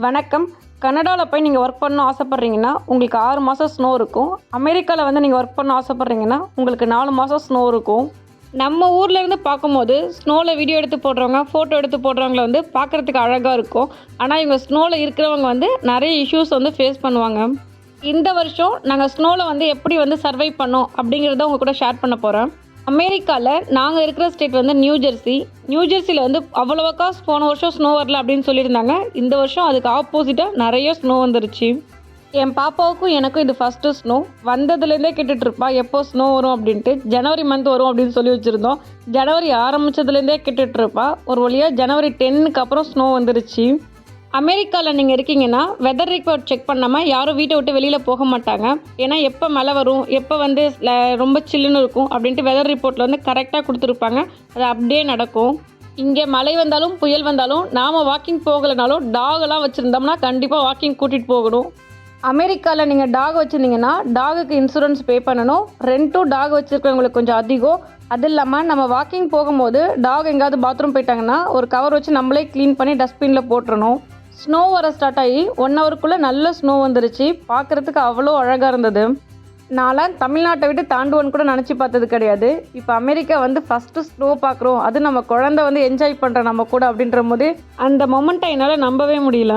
வணக்கம். கனடாவில் போய் நீங்கள் ஒர்க் பண்ணணும் ஆசைப்பட்றீங்கன்னா உங்களுக்கு ஆறு மாதம் ஸ்னோ இருக்கும். அமெரிக்காவில் வந்து நீங்கள் ஒர்க் பண்ண ஆசைப்பட்றீங்கன்னா உங்களுக்கு நாலு மாதம் ஸ்னோ இருக்கும். நம்ம ஊர்லேருந்து பார்க்கும்போது ஸ்னோவில் வீடியோ எடுத்து போடுறவங்க ஃபோட்டோ எடுத்து போடுறவங்கள வந்து பார்க்குறதுக்கு அழகாக இருக்கும். ஆனால் இவங்க ஸ்னோவில் இருக்கிறவங்க வந்து நிறைய இஷ்யூஸ் வந்து ஃபேஸ் பண்ணுவாங்க. இந்த வருஷம் நாங்கள் ஸ்னோவில் வந்து எப்படி வந்து சர்வை பண்ணோம் அப்படிங்கிறத உங்கள் கூட ஷேர் பண்ண போகிறேன் அமெரிக்காவில் நாங்கள் இருக்கிற ஸ்டேட் வந்து நியூ ஜெர்சி நியூ ஜெர்சியில் வந்து அவ்வளோவாக்கா போன வருஷம் ஸ்னோ வரல அப்படின்னு சொல்லியிருந்தாங்க. இந்த வருஷம் அதுக்கு ஆப்போசிட்டாக நிறைய ஸ்னோ வந்துருச்சு. என் பாப்பாவுக்கும் எனக்கும் இது ஃபஸ்ட்டு ஸ்னோ வந்ததுலேருந்தே கேட்டுட்டு எப்போ ஸ்னோ வரும் அப்படின்ட்டு. ஜனவரி மந்த் வரும் அப்படின்னு சொல்லி வச்சுருந்தோம். ஜனவரி ஆரம்பித்ததுலேருந்தே கேட்டுட்டு ஒரு வழியாக ஜனவரி டென்னுக்கு அப்புறம் ஸ்னோ வந்துருச்சு. அமெரிக்காவில் நீங்கள் இருக்கீங்கன்னா வெதர் ரிப்போர்ட் செக் பண்ணாமல் யாரும் வீட்டை விட்டு வெளியில் போக மாட்டாங்க. ஏன்னா எப்போ மழை வரும் எப்போ வந்து ரொம்ப சில்லுன்னு இருக்கும் அப்படின்ட்டு வெதர் ரிப்போர்ட்டில் வந்து கரெக்டாக கொடுத்துருப்பாங்க. அது அப்படியே நடக்கும். இங்கே மழை வந்தாலும் புயல் வந்தாலும் நாம் வாக்கிங் போகலைனாலும் டாகெல்லாம் வச்சுருந்தோம்னா கண்டிப்பாக வாக்கிங் கூட்டிகிட்டு போகணும். அமெரிக்காவில் நீங்கள் டாக் வச்சுருந்தீங்கன்னா டாகுக்கு இன்சூரன்ஸ் பே பண்ணணும். ரெண்டும் டாக் வச்சுருக்கவங்களுக்கு கொஞ்சம் அதிகம். அது இல்லாமல் நம்ம வாக்கிங் போகும்போது டாக் எங்கேயாவது பாத்ரூம் போயிட்டாங்கன்னா ஒரு கவர் வச்சு நம்மளே க்ளீன் பண்ணி டஸ்ட்பினில் போட்டுறணும். ஸ்னோ வர ஸ்டார்ட் ஆகி ஒன் ஹவருக்குள்ளே நல்ல ஸ்னோ வந்துருச்சு. பார்க்குறதுக்கு அவ்வளோ அழகாக இருந்தது. நான்லாம் தமிழ்நாட்டை விட்டு தாண்டுவோன்னு கூட நினச்சி பார்த்தது கிடையாது. இப்போ அமெரிக்கா வந்து ஃபஸ்ட்டு ஸ்னோ பார்க்குறோம். அது நம்ம குழந்தை வந்து என்ஜாய் பண்ணுற நம்ம கூட அப்படின்ற போது அந்த மொமெண்ட்டை என்னால் நம்பவே முடியல.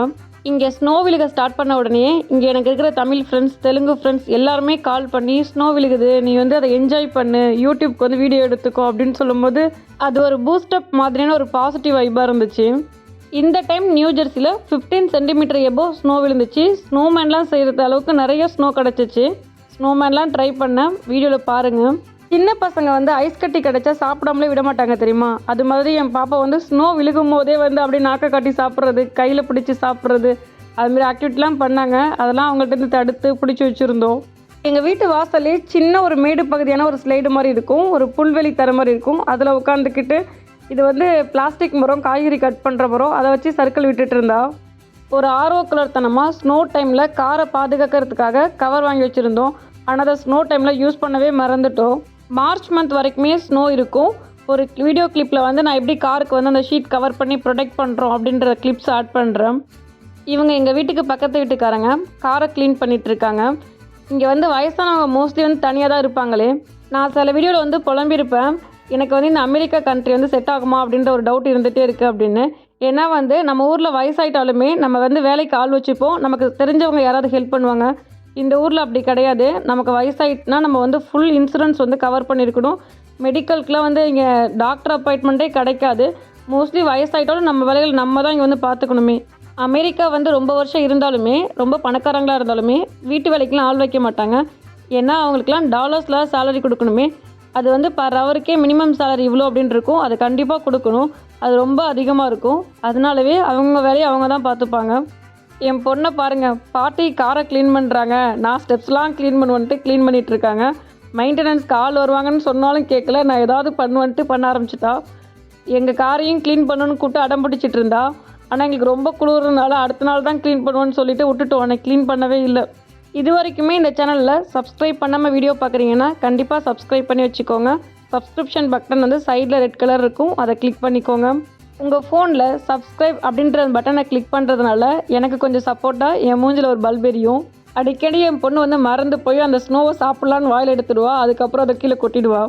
இங்கே ஸ்னோ விழுக ஸ்டார்ட் பண்ண உடனே இங்கே எனக்கு இருக்கிற தமிழ் ஃப்ரெண்ட்ஸ் தெலுங்கு ஃப்ரெண்ட்ஸ் எல்லாருமே கால் பண்ணி ஸ்னோ விழுகுது. நீ வந்து அதை என்ஜாய் பண்ணு. யூடியூப்க்கு வந்து வீடியோ எடுத்துக்கோ. அப்படின்னு சொல்லும்போது அது ஒரு பூஸ்டப் மாதிரியான ஒரு பாசிட்டிவ் வைப்பாக இருந்துச்சு. இந்த டைம் நியூ ஜெர்சியில் ஃபிஃப்டீன் சென்டிமீட்டர் எபோ ஸ்னோ விழுந்துச்சு. ஸ்னோமேன்லாம் செய்கிறது அளவுக்கு நிறைய ஸ்னோ கிடச்சிச்சு. ஸ்னோமேன்லாம் ட்ரை பண்ணேன் வீடியோவில் பாருங்கள் சின்ன பசங்க வந்து ஐஸ் கட்டி கிடச்சா சாப்பிடாமலே விட மாட்டாங்க தெரியுமா? அது மாதிரி என் பாப்பா வந்து ஸ்னோ விழுகும் போதே வந்து அப்படியே நாக்க காட்டி சாப்பிட்றது கையில் பிடிச்சி சாப்பிட்றது அதுமாரி ஆக்டிவிட்டிலாம் பண்ணாங்க. அதெல்லாம் அவங்கள்ட்ட இருந்து தடுத்து பிடிச்சி வச்சுருந்தோம். எங்கள் வீட்டு வாசல்லே சின்ன ஒரு மேடு பகுதியான ஒரு ஸ்லைடு மாதிரி இருக்கும். ஒரு புல்வெளி தர மாதிரி இருக்கும். அதில் உட்காந்துக்கிட்டு இது வந்து பிளாஸ்டிக் மரம் காய்கறி கட் பண்ணுற மரம். அதை வச்சு சர்க்கிள் விட்டுட்டு இருந்தா. ஒரு ஆர்வ கலர்த்தனமாக ஸ்னோ டைமில் காரை பாதுகாக்கிறதுக்காக கவர் வாங்கி வச்சுருந்தோம். ஆனால் அதை ஸ்னோ டைமில் யூஸ் பண்ணவே மறந்துட்டோம். மார்ச் மந்த் வரைக்குமே ஸ்னோ இருக்கும். ஒரு வீடியோ கிளிப்பில் வந்து நான் எப்படி காருக்கு வந்து அந்த ஷீட் கவர் பண்ணி ப்ரொடெக்ட் பண்ணுறோம் அப்படின்ற கிளிப்ஸ் ஆட் பண்ணுறேன் இவங்க எங்கள் வீட்டுக்கு பக்கத்து வீட்டுக்காரங்க. காரை க்ளீன் பண்ணிகிட்ருக்காங்க இங்கே வந்து வயசானவங்க மோஸ்ட்லி வந்து தனியாக தான் இருப்பாங்களே. நான் சில வீடியோவில் வந்து புலம்பியிருப்பேன். எனக்கு வந்து இந்த அமெரிக்கா கண்ட்ரி வந்து செட் ஆகுமா அப்படின்ற ஒரு டவுட் இருந்துகிட்டே இருக்குது அப்படின்னு. ஏன்னா வந்து நம்ம ஊரில் வயசாயிட்டாலுமே நம்ம வந்து வேலைக்கு ஆள் வச்சுப்போம். நமக்கு தெரிஞ்சவங்க யாராவது ஹெல்ப் பண்ணுவாங்க. இந்த ஊரில் அப்படி கிடையாது. நமக்கு வயசாயிட்டுனா நம்ம வந்து ஃபுல் இன்சூரன்ஸ் வந்து கவர் பண்ணியிருக்கணும். மெடிக்கலுக்குலாம் வந்து இங்கே டாக்டர் அப்பாயின்மெண்ட்டே கிடைக்காது. மோஸ்ட்லி வயசாயிட்டாலும் நம்ம வேலைகள் நம்ம தான் இங்கே வந்து பார்த்துக்கணுமே. அமெரிக்கா வந்து ரொம்ப வருஷம் இருந்தாலுமே ரொம்ப பணக்காரங்களாக இருந்தாலுமே வீட்டு வேலைக்கெலாம் ஆள் வைக்க மாட்டாங்க. ஏன்னா அவங்களுக்குலாம் டாலர்ஸில் சேலரி கொடுக்கணுமே. அது வந்து பர் ஹவருக்கே மினிமம் சேலரி இவ்வளோ அப்படின்னு இருக்கும் அது கண்டிப்பாக கொடுக்கணும். அது ரொம்ப அதிகமாக இருக்கும். அதனாலவே அவங்க வேலையை அவங்க தான் பார்த்துப்பாங்க. என் பொண்ணை பாருங்கள் பாட்டி காரை க்ளீன் பண்ணுறாங்க நான் ஸ்டெப்ஸ்லாம் க்ளீன் பண்ணுவேன்ட்டு க்ளீன் பண்ணிகிட்ருக்காங்க இருக்காங்க மெயின்டெனன்ஸ்க்கு வருவாங்கன்னு சொன்னாலும் கேட்கல. நான் ஏதாவது பண்ணுவேன்ட்டு பண்ண ஆரம்பிச்சிட்டா. எங்கள் காரையும் க்ளீன் பண்ணணும்னு கூப்பிட்டு அடம் பிடிச்சிட்டு இருந்தா ஆனால் எங்களுக்கு ரொம்ப குளிர்னால அடுத்த நாள் தான் க்ளீன் பண்ணுவேன்னு சொல்லிட்டு விட்டுட்டோம். ஆனால் க்ளீன் பண்ணவே இல்லை. இது வரைக்குமே இந்த சேனலில் சப்ஸ்கிரைப் பண்ணாமல் வீடியோ பார்க்குறீங்கன்னா கண்டிப்பாக சப்ஸ்கிரைப் பண்ணி வச்சுக்கோங்க. சப்ஸ்கிரிப்ஷன் பட்டன் வந்து சைடில் ரெட் கலர் இருக்கும். அதை கிளிக் பண்ணிக்கோங்க. உங்கள் ஃபோனில் சப்ஸ்கிரைப் அப்படின்ற பட்டனை கிளிக் பண்ணுறதுனால எனக்கு கொஞ்சம் சப்போர்ட்டாக என் மூஞ்சில் ஒரு பல்ப் எரியும். அடிக்கடி என் பொண்ணு வந்து மறந்து போய் அந்த ஸ்னோவை சாப்பிட்லான்னு வாயில் எடுத்துடுவா. அதுக்கப்புறம் அதை கீழே கொட்டிடுவா.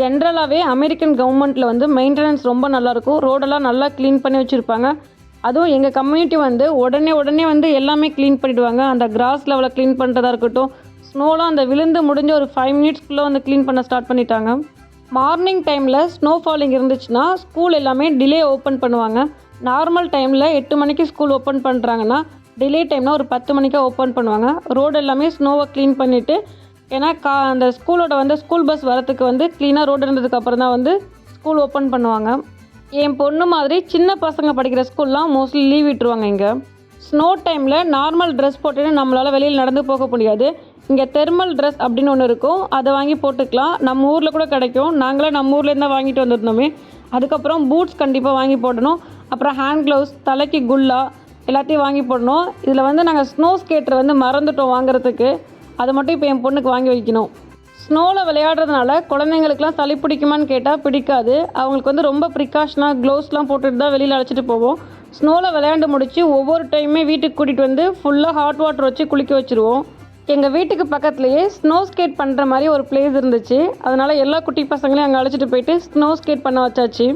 ஜென்ரலாகவே அமெரிக்கன் கவர்மெண்ட்டில் வந்து மெயின்டெனன்ஸ் ரொம்ப நல்லாயிருக்கும் ரோடெல்லாம் நல்லா க்ளீன் பண்ணி வச்சுருப்பாங்க. அதுவும் எங்கள் கம்யூனிட்டி வந்து உடனே உடனே வந்து எல்லாமே க்ளீன் பண்ணிவிடுவாங்க அந்த கிராஸ் லெவலில் க்ளீன் பண்ணுறதா இருக்கட்டும் ஸ்னோலாம் அந்த விழுந்து முடிஞ்ச ஒரு ஃபைவ் மினிட்ஸ்க்குள்ளே வந்து க்ளீன் பண்ண ஸ்டார்ட் பண்ணிட்டாங்க. மார்னிங் டைமில் ஸ்னோ ஃபாலிங் இருந்துச்சுன்னா ஸ்கூல் எல்லாமே டிலே ஓப்பன் பண்ணுவாங்க. நார்மல் டைமில் எட்டு மணிக்கு ஸ்கூல் ஓப்பன் பண்ணுறாங்கன்னா டிலே டைம்னால் ஒரு பத்து மணிக்காக ஓப்பன் பண்ணுவாங்க. ரோடு எல்லாமே ஸ்னோவை க்ளீன் பண்ணிவிட்டு ஏன்னா கா அந்த ஸ்கூலோட வந்து ஸ்கூல் பஸ் வரத்துக்கு வந்து க்ளீனாக ரோடு இருந்ததுக்கப்புறம் தான் வந்து ஸ்கூல் ஓப்பன் பண்ணுவாங்க. என் பொண்ணு மாதிரி சின்ன பசங்க படிக்கிற ஸ்கூல்லாம் மோஸ்ட்லி லீவ் விட்டுருவாங்க இங்கே. ஸ்னோ டைமில் நார்மல் ட்ரெஸ் போட்டுட்டு நம்மளால் வெளியில் நடந்து போக முடியாது. இங்கே தெர்மல் ட்ரெஸ் அப்படின்னு ஒன்று இருக்கும். அதை வாங்கி போட்டுக்கலாம். நம்ம ஊரில் கூட கிடைக்கும். நாங்களே நம்ம ஊர்லேருந்து தான் வாங்கிட்டு வந்திருந்தோமே அதுக்கப்புறம் பூட்ஸ் கண்டிப்பாக வாங்கி போடணும். அப்புறம் ஹேண்ட் க்ளவுஸ் தலைக்கு குல்லா எல்லாத்தையும் வாங்கி போடணும். இதில் வந்து நாங்கள் ஸ்னோ ஸ்கேட்டர் வந்து மறந்துட்டோம் வாங்குறதுக்கு. அதை மட்டும் இப்போ என் பொண்ணுக்கு வாங்கி வைக்கணும். ஸ்னோவில் விளையாடுறதுனால குழந்தைங்களுக்குலாம் சளி பிடிக்குமான்னு கேட்டால் பிடிக்காது. அவங்களுக்கு வந்து ரொம்ப ப்ரிகாஷனாக க்ளவுஸ்லாம் போட்டுட்டு தான் வெளியில் அழைச்சிட்டு போவோம். ஸ்னோவில் விளையாண்டு முடித்து ஒவ்வொரு டைமே வீட்டுக்கு கூட்டிகிட்டு வந்து ஃபுல்லாக ஹாட் வாட்டர் வச்சு குளிக்க வச்சுருவோம். எங்கள் வீட்டுக்கு பக்கத்துலேயே ஸ்னோ ஸ்கேட் பண்ணுற மாதிரி ஒரு பிளேஸ் இருந்துச்சு. அதனால் எல்லா குட்டி பசங்களையும் அங்கே அழைச்சிட்டு போயிட்டு ஸ்னோ ஸ்கேட் பண்ண வச்சாச்சு.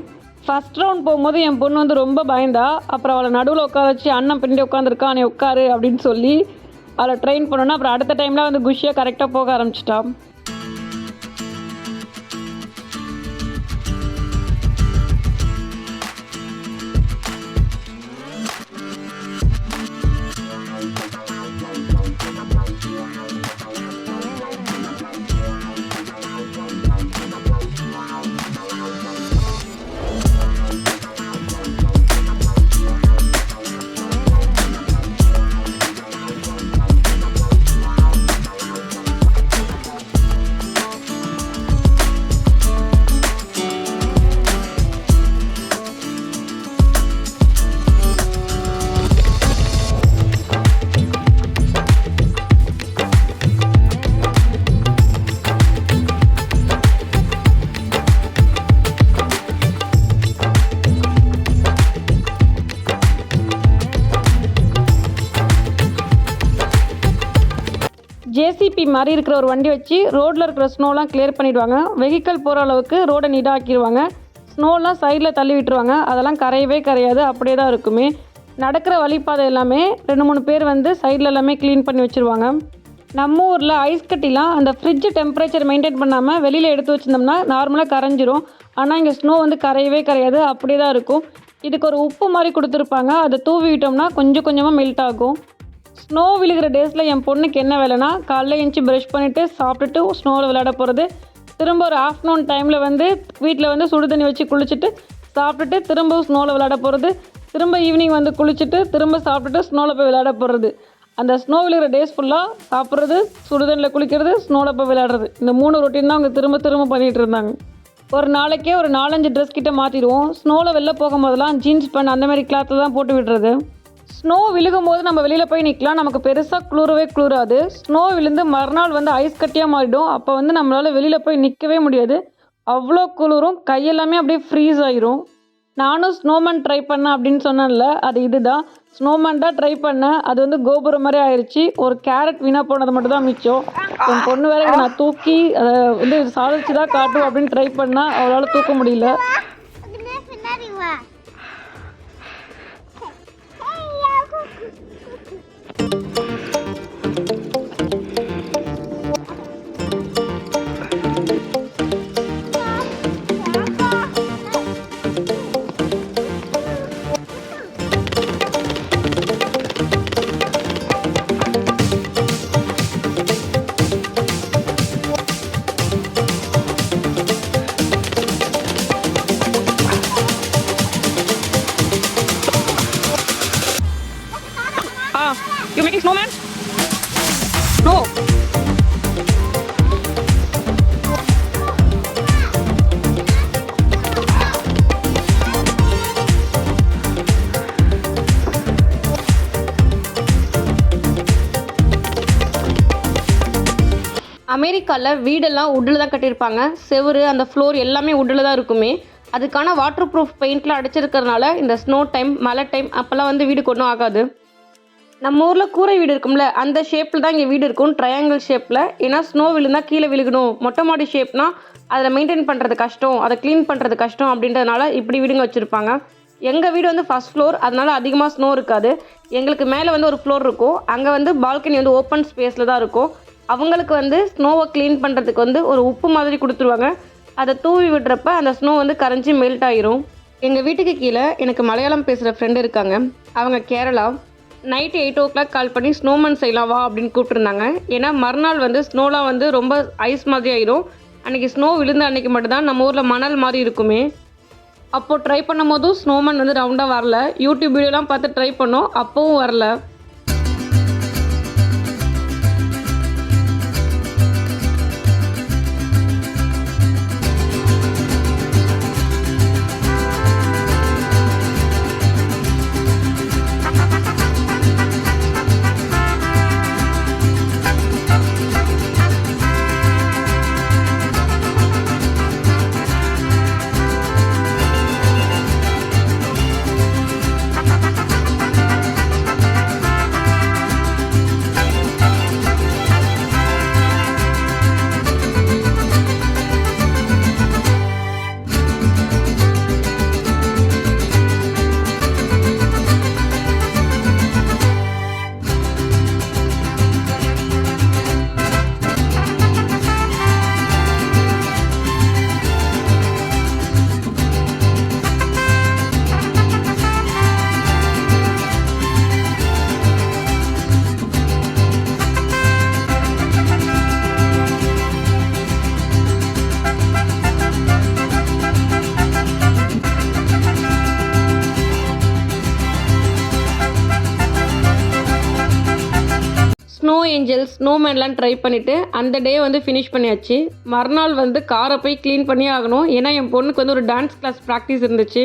ஃபஸ்ட் ரவுண்ட் போகும்போது என் பொண்ணு வந்து ரொம்ப பயந்தா. அப்புறம் அவளை நடுவில் உட்கார வச்சு அண்ணன் பின்னாடி உட்காந்துருக்கா நீ உட்காரு அப்படின்னு சொல்லி அவளை ட்ரெயின் பண்ணோன்னா அப்புறம் அடுத்த டைமில் வந்து குஷியாக கரெக்டாக போக ஆரம்பிச்சிட்டான் மாதிரி இருக்கிற ஒரு வண்டி வச்சு ரோட்டில் இருக்கிற ஸ்னோலாம் கிளியர் பண்ணிடுவாங்க. வெஹிக்கல் போகிற அளவுக்கு ரோடை நீடாக்கிடுவாங்க. ஸ்னோலாம் சைடில் தள்ளி விட்டுருவாங்க. அதெல்லாம் கரையவே கரையாது. அப்படியே தான் இருக்குமே. நடக்கிற வழிப்பாதை எல்லாமே ரெண்டு மூணு பேர் வந்து சைடில் எல்லாமே க்ளீன் பண்ணி வச்சுருவாங்க. நம்ம ஊரில் ஐஸ் கட்டிலாம் அந்த ஃப்ரிட்ஜ் டெம்பரேச்சர் மெயின்டைன் பண்ணாமல் வெளியில் எடுத்து வச்சிருந்தோம்னா நார்மலாக கரைஞ்சிரும். ஆனால் இங்கே ஸ்னோ வந்து கரையவே கரையாது. அப்படியே தான் இருக்கும். இதுக்கு ஒரு உப்பு மாதிரி கொடுத்துருப்பாங்க. அதை தூவி விட்டோம்னா கொஞ்சம் கொஞ்சமாக மெல்ட் ஆகும். ஸ்னோ விழுகிற டேஸில் என் பொண்ணுக்கு என்ன வேலைன்னா காலைல எழுந்துச்சி ப்ரஷ் பண்ணிவிட்டு சாப்பிட்டுட்டு ஸ்னோவில் விளையாட போகிறது திரும்ப ஒரு ஆஃப்டர்நூன் டைமில் வந்து வீட்டில் வந்து சுடு தண்ணி வச்சு குளிச்சுட்டு சாப்பிட்டுட்டு திரும்ப ஸ்னோவில் விளையாட போகிறது திரும்ப ஈவினிங் வந்து குளிச்சுட்டு திரும்ப சாப்பிட்டுட்டு ஸ்னோவில் போய் விளையாட போகிறது அந்த ஸ்னோ விழுகிற டேஸ் ஃபுல்லாக சாப்பிட்றது சுடுதண்ணில் குளிக்கிறது ஸ்னோவில் போய் விளையாடுறது. இந்த மூணு ரொட்டீன் தான் அவங்க திரும்ப திரும்ப பண்ணிகிட்டு இருந்தாங்க. ஒரு நாளைக்கே ஒரு நாலஞ்சு ட்ரெஸ் கிட்டே மாற்றிடுவோம் ஸ்னோவில் வெளில போகும்போதெல்லாம் ஜீன்ஸ் பேண்ட் அந்த மாதிரி கிளாத்தில் தான் போட்டு விடுறது. ஸ்னோ விழுகும் போது நம்ம வெளியில் போய் நிற்கலாம் நமக்கு பெருசாக குளிரவே குளிராது. ஸ்னோ விழுந்து மறுநாள் வந்து ஐஸ் கட்டியாக மாறிடும். அப்போ வந்து நம்மளால் வெளியில் போய் நிற்கவே முடியாது. அவ்வளோ குளிரும். கையெல்லாமே அப்படியே ஃப்ரீஸ் ஆயிரும். நானும் ஸ்னோமேன் ட்ரை பண்ணேன் அப்படின்னு சொன்னேன்ல அது இதுதான். ஸ்னோமேன் தான் ட்ரை பண்ணேன். அது வந்து கோபுரம் மாதிரி ஆயிடுச்சு ஒரு கேரட் வீணாக போனது மட்டும் தான் மிச்சம். என் பொண்ணு வேற நான் தூக்கி அதை வந்து சாதிச்சு தான் காட்டும் அப்படின்னு ட்ரை பண்ணால் அவளால் தூக்க முடியல. Making snowman? No. அமெரிக்காவில் வீடெல்லாம் உட்டில் தான் கட்டியிருப்பாங்க செவுரு அந்த ஃப்ளோர் எல்லாமே உட்டில் தான் இருக்குமே அதுக்கான வாட்டர் ப்ரூஃப் பெயிண்ட்லாம் அடிச்சிருக்கிறதுனால இந்த ஸ்னோ டைம் மழை டைம் அப்போல்லாம் வந்து வீடு ஒன்றும் ஆகாது நம்ம ஊரில் கூரை வீடு இருக்கும்ல அந்த ஷேப்பில் தான் இங்கே வீடு இருக்கும். ட்ரையாங்கிள் ஷேப்பில் ஏன்னா ஸ்னோ விழுந்தா கீழே விழுகணும். மொட்டை மாடி ஷேப்னா அதில் மெயின்டைன் பண்ணுறது கஷ்டம். அதை க்ளீன் பண்ணுறது கஷ்டம் அப்படின்றதுனால இப்படி வீடுங்க வச்சுருப்பாங்க. எங்கள் வீடு வந்து ஃபஸ்ட் ஃப்ளோர் அதனால அதிகமாக ஸ்னோ இருக்காது. எங்களுக்கு மேலே வந்து ஒரு ஃப்ளோர் இருக்கும். அங்கே வந்து பால்கனி வந்து ஓப்பன் ஸ்பேஸில் தான் இருக்கும். அவங்களுக்கு வந்து ஸ்னோவை க்ளீன் பண்ணுறதுக்கு வந்து ஒரு உப்பு மாதிரி கொடுத்துருவாங்க. அதை தூவி விடுறப்ப அந்த ஸ்னோ வந்து கரைஞ்சி மெல்ட் ஆயிரும். எங்கள் வீட்டுக்கு கீழே எனக்கு மலையாளம் பேசுகிற ஃப்ரெண்டு இருக்காங்க. அவங்க Kerala. Night eight o'clock call பண்ணி ஸ்னோமேன் செய்யலாம் வா அப்படின்னு கூப்பிட்டுருந்தாங்க. ஏன்னா மறுநாள் வந்து ஸ்னோலாம் வந்து ரொம்ப ஐஸ் மாதிரி ஆயிரும். அன்றைக்கி ஸ்னோ விழுந்த அன்றைக்கி மட்டும்தான் நம்ம ஊரில் மணல் மாதிரி இருக்குமே. அப்போது ட்ரை பண்ணும் போதும் ஸ்னோமேன் வந்து ரவுண்டாக வரல. யூடியூப் வீடியோலாம் பார்த்து ட்ரை பண்ணோம். அப்போவும் வரல. ஸ்னோமேன்லாம் ட்ரை பண்ணிவிட்டு அந்த டே வந்து ஃபினிஷ் பண்ணியாச்சு. மறுநாள் வந்து காரை போய் க்ளீன் பண்ணி ஆகணும். ஏன்னா என் பொண்ணுக்கு வந்து ஒரு டான்ஸ் கிளாஸ் ப்ராக்டிஸ் இருந்துச்சு.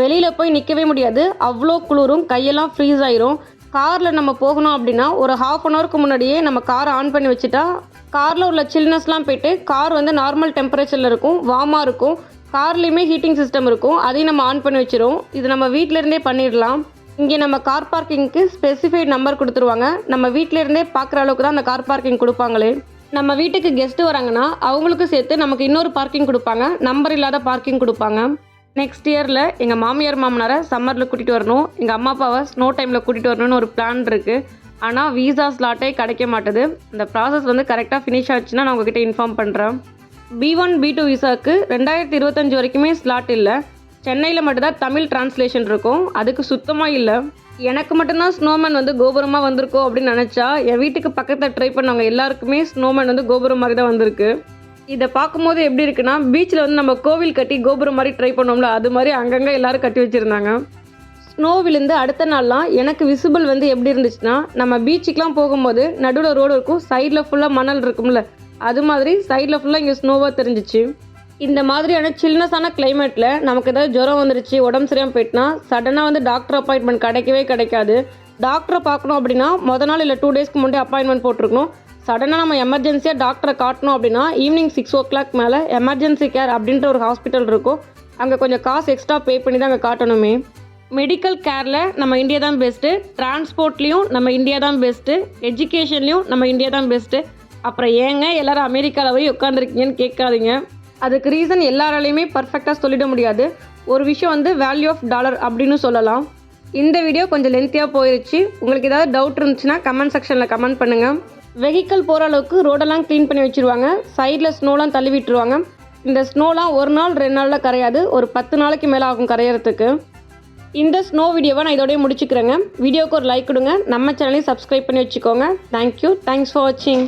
வெளியில் போய் நிற்கவே முடியாது. அவ்வளோ குளிரும் கையெல்லாம் ஃப்ரீஸ் ஆயிரும். காரில் நம்ம போகணும் அப்படின்னா ஒரு ஹாஃப் அன் ஹவருக்கு முன்னாடியே நம்ம காரை ஆன் பண்ணி வச்சுட்டா காரில் உள்ள சில்னஸ்லாம் போயிட்டு கார் வந்து நார்மல் டெம்பரேச்சரில் இருக்கும் வார்மாக இருக்கும். கார்லேயுமே ஹீட்டிங் சிஸ்டம் இருக்கும். அதையும் நம்ம ஆன் பண்ணி வச்சிரும். இது நம்ம வீட்டிலேருந்தே பண்ணிடலாம். இங்கே நம்ம கார் பார்க்கிங்க்கு ஸ்பெசிஃபைட் நம்பர் கொடுத்துருவாங்க. நம்ம வீட்டிலேருந்தே பார்க்குற அளவுக்கு தான் அந்த கார் பார்க்கிங் கொடுப்பாங்களே. நம்ம வீட்டுக்கு கெஸ்ட்டு வராங்கன்னா அவங்களுக்கும் சேர்த்து நமக்கு இன்னொரு பார்க்கிங் கொடுப்பாங்க. நம்பர் இல்லாத பார்க்கிங் கொடுப்பாங்க. நெக்ஸ்ட் இயரில் எங்கள் மாமியார் மாமனாரை சம்மரில் கூட்டிகிட்டு வரணும். எங்கள் அம்மா அப்பாவை ஸ்னோ டைமில் கூட்டிகிட்டு வரணும்னு ஒரு பிளான் இருக்குது ஆனால் வீசா ஸ்லாட்டே கிடைக்க மாட்டுது. அந்த ப்ராசஸ் வந்து கரெக்டாக ஃபினிஷ் ஆச்சுன்னா நான் உங்ககிட்ட இன்ஃபார்ம் பண்ணுறேன் பி ஒன் பி டூ விசாவுக்கு ரெண்டாயிரத்தி இருபத்தஞ்சி வரைக்குமே ஸ்லாட் இல்லை. சென்னையில் மட்டும்தான் தமிழ் டிரான்ஸ்லேஷன் இருக்கும். அதுக்கு சுத்தமாக இல்லை. எனக்கு மட்டும்தான் ஸ்னோமேன் வந்து கோபுரமாக வந்திருக்கோ அப்படின்னு நினச்சா என் வீட்டுக்கு பக்கத்தில் ட்ரை பண்ணவங்க எல்லாருக்குமே ஸ்னோமேன் வந்து கோபுரம் மாதிரி தான் வந்திருக்கு. இதை பார்க்கும்போது எப்படி இருக்குன்னா பீச்சில் வந்து நம்ம கோவில் கட்டி கோபுரம் மாதிரி ட்ரை பண்ணோம்ல அது மாதிரி அங்கங்கே எல்லோரும் கட்டி வச்சுருந்தாங்க. ஸ்னோ விழுந்து அடுத்த நாள்லாம் எனக்கு விசிபிள் வந்து எப்படி இருந்துச்சுன்னா நம்ம பீச்சுக்கெலாம் போகும்போது நடுவில் ரோடு இருக்கும் சைடில் ஃபுல்லாக மணல் இருக்கும்ல அது மாதிரி சைடில் ஃபுல்லாக இங்கே ஸ்னோவாக தெரிஞ்சிச்சு. இந்த மாதிரியான சில்னஸான கிளைமேட்டில் நமக்கு ஏதாவது ஜுரம் வந்துருச்சு உடம்பு சரியாமல் போயிட்டுனா சடனாக வந்து டாக்டர் அப்பாயின்மெண்ட் கிடைக்கவே கிடைக்காது. டாக்டரை பார்க்கணும் அப்படின்னா முத நாள் இல்லை டூ டேஸ்க்கு முன்னாடி அப்பாயின்மெண்ட் போட்டிருக்கணும். சடனாக நம்ம எமர்ஜென்சியாக டாக்டரை காட்டணும் அப்படின்னா ஈவினிங் சிக்ஸ் ஓ கிளாக் மேலே எமர்ஜென்சி கேர் அப்படின்ற ஒரு ஹாஸ்பிட்டல் இருக்கும். அங்கே கொஞ்சம் காசு எக்ஸ்ட்ரா பே பண்ணி தான் அங்கே காட்டணுமே. மெடிக்கல் கேரில் நம்ம இந்தியா தான் பெஸ்ட்டு டிரான்ஸ்போர்ட்லேயும் நம்ம இந்தியா தான் பெஸ்ட்டு எஜுகேஷன்லேயும் நம்ம இந்தியா தான் பெஸ்ட்டு அப்புறம் ஏங்க எல்லாரும் அமெரிக்காவில் போய் உட்காந்துருக்கீங்கன்னு கேட்காதீங்க. அதுக்கு ரீசன் எல்லாராலையுமே பர்ஃபெக்டாக சொல்லிட முடியாது. ஒரு விஷயம் வந்து வேல்யூ ஆஃப் டாலர் அப்படின்னு சொல்லலாம். இந்த வீடியோ கொஞ்சம் லென்த்தியாக போயிருச்சு. உங்களுக்கு ஏதாவது டவுட் இருந்துச்சுன்னா கமெண்ட் செக்ஷனில் கமெண்ட் பண்ணுங்கள் வெஹிக்கிள் போகிற அளவுக்கு ரோடெல்லாம் க்ளீன் பண்ணி வச்சுருவாங்க. சைடில் ஸ்னோலாம் தள்ளி விட்டுருவாங்க. இந்த ஸ்னோலாம் ஒரு நாள் ரெண்டு நாளில் கரையாது. ஒரு பத்து நாளைக்கு மேலே ஆகும் கரையிறதுக்கு. இந்த ஸ்னோ வீடியோவை நான் இதோடய முடிச்சுக்கிறேங்க. வீடியோவுக்கு ஒரு லைக் கொடுங்க. நம்ம சேனலையும் சப்ஸ்கிரைப் பண்ணி வச்சுக்கோங்க. தேங்க்யூ தேங்க்ஸ் ஃபார் வாட்சிங்